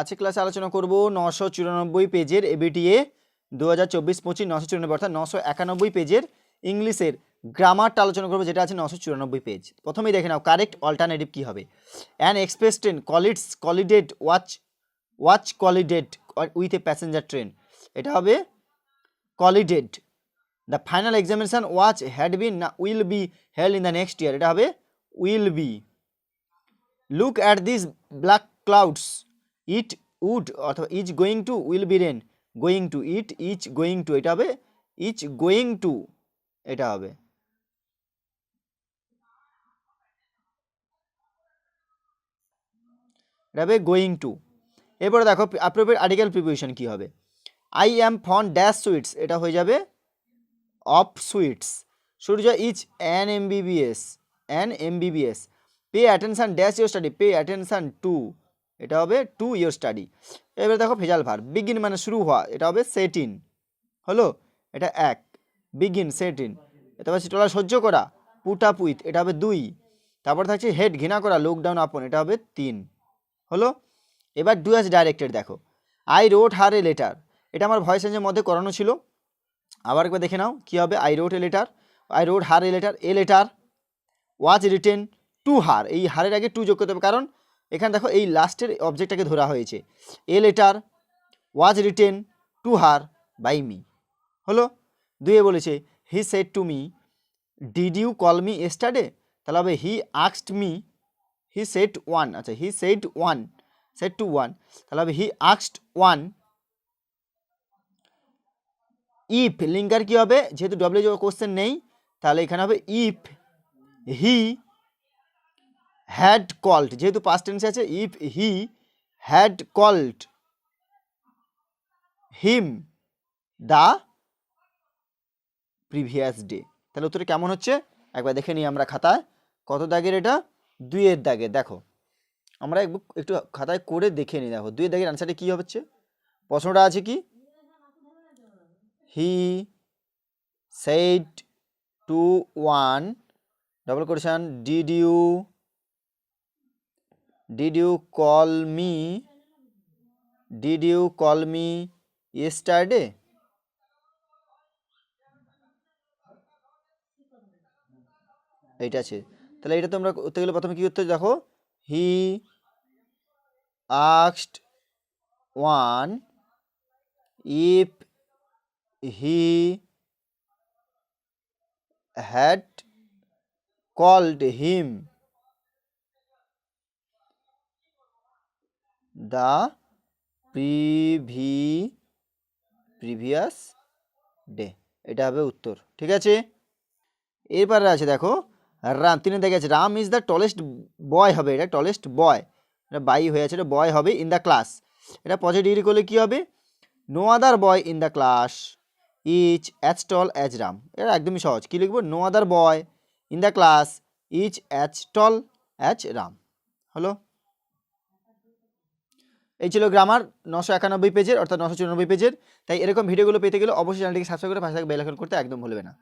আজকে ক্লাসে আলোচনা করব নশো চুরানব্বই পেজের এবিটিএ দু হাজার চব্বিশ, পঁচিশ, নশো চুরানব্বই, অর্থাৎ নশো একানব্বই পেজের ইংলিশের গ্রামারটা আলোচনা করব, যেটা আছে নশো চুরানব্বই পেজ। প্রথমেই দেখে নাও কারেক্ট অল্টারনেটিভ কী হবে? An express train collides collided was was collided with a passenger train এটা হবে collided the final examination was had been না will be held in the next year এটা হবে will be look at this black clouds it would অথবা is going to will be rain, going to it is going to, এটা হবে is going to, এটা হবে। এটা হবে going to. এরপরে দেখো অ্যাপ্রোপ্রিয়েট আর্টিকেল প্রিপোজিশন কী হবে? I am fond dash sweets এটা হয়ে যাবে of sweets Surya is an MBBS an MBBS pay attention dash your study pay attention to এটা হবে টু ইয়োর স্টাডি এবারে দেখো ভেজাল ভার বিগিন মানে শুরু হওয়া, এটা হবে সেট ইন হলো? এটা এক বিগিন সেট ইন এটা হচ্ছে টলা সহ্য করা পুট আপ উইথ এটা হবে দুই। তারপর থাকছে হেড ঘৃণা করা লকডাউন আপন এটা হবে তিন, হলো? এবার ডু অ্যাজ ডাইরেক্টেড দেখো। I wrote her a letter এটা আমার ভয়েস চেঞ্জের মধ্যে করানো ছিল। আবার একবার দেখে নাও, কী হবে? I wrote a letter I wrote her a letter a letter was written to her এই হারের আগে টু যোগ করতে হবে, কারণ এখানে দেখো এই লাস্টের অবজেক্টটাকে ধরা হয়েছে। A letter was written to her by me হলো? দুয়ে বলেছে he said to me did you call me yesterday তাহলে হবে হি আক্সড মি হি সেট ওয়ান আচ্ছা he said one said two one তাহলে হবে হি আক্সড ওয়ান ইফ লিঙ্কার কি হবে? যেহেতু ডব্লিউ কোশ্চেন নেই, তাহলে এখানে হবে ইফ হি হ্যাড কল্ড যেহেতু পাস্ট টেন্সে আছে if he had called him the previous day তাহলে উত্তরে কেমন হচ্ছে? একবার দেখে নিই আমরা খাতায়। কত দাগের এটা? দুইয়ের দাগে দেখো, আমরা একটু খাতায় করে দেখে নিই। দেখো, দুইয়ের দাগের আনসারটা কী হচ্ছে? প্রশ্নটা আছে কি? He said to one double quotation did you did you call me did you call me yesterday এইটা আছে। তাহলে এটা তোমরা করতে গেলে প্রথমে কী করতে দেখো? He আক্সড one if he had called him. The প্রিভি, প্রিভিয়াস ডে। এটা হবে উত্তর, ঠিক আছে? এরপরে আছে দেখো, রাম, তিনি দেখে আছে Ram is the tallest boy হবে, এটা টলেস্ট বয় এটা বাই হয়ে আছে, এটা বয় হবে ইন দ্য ক্লাস এটা পজিটিভ করলে কী হবে? No other boy in the class is as tall as Ram এটা একদমই সহজ। কী লিখব? No other boy in the class is as tall as Ram হলো? এই ছিল গ্রামার নশো একানব্বই পেজের, অর্থাৎ নশো চুরানব্বই পেজের। তাই এরকম ভিডিওগুলো পেতে গেলে অবশ্যই চ্যানেলটিকে সাবস্ক্রাইব করে পাশে থাকবে আইকন করতে একদম ভুলবে না।